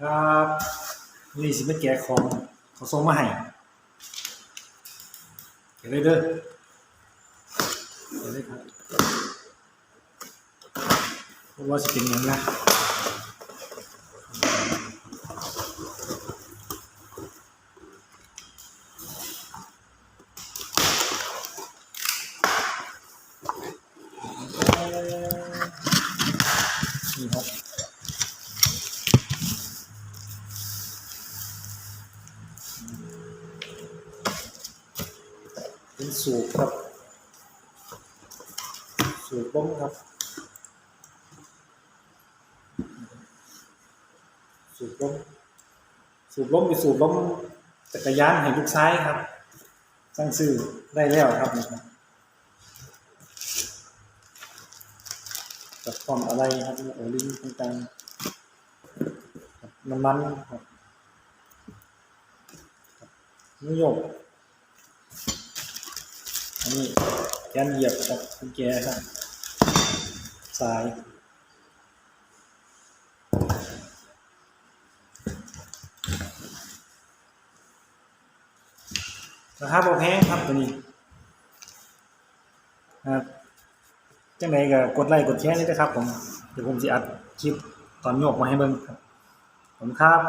ครับนี่สิมาแกะของเขาส่งมาให้เก็บเลยเด้อเก็บเลยครับพราะว่าสิเป็นยังนะนี่ครับ เป็นสูบครับ สูบลมครับ สูบลมสูบลมไปสูบลมจักรยานให้ลูกซ้ายครับสั่งซื้อได้แล้วครับนะครับกับความอะไรครับโอลิงต่างๆน้ำมันครับนิยม นนี้แกนเหยียบกับกุญแจครับสายราคาบ่แพงครับตัวนี้ครับจังไดก็กดไลค์กดแชร์เลยนะครับผม เดี๋ยวผมสิอัดคลิปตอนโยกมาให้เบิ่งครับผมครับ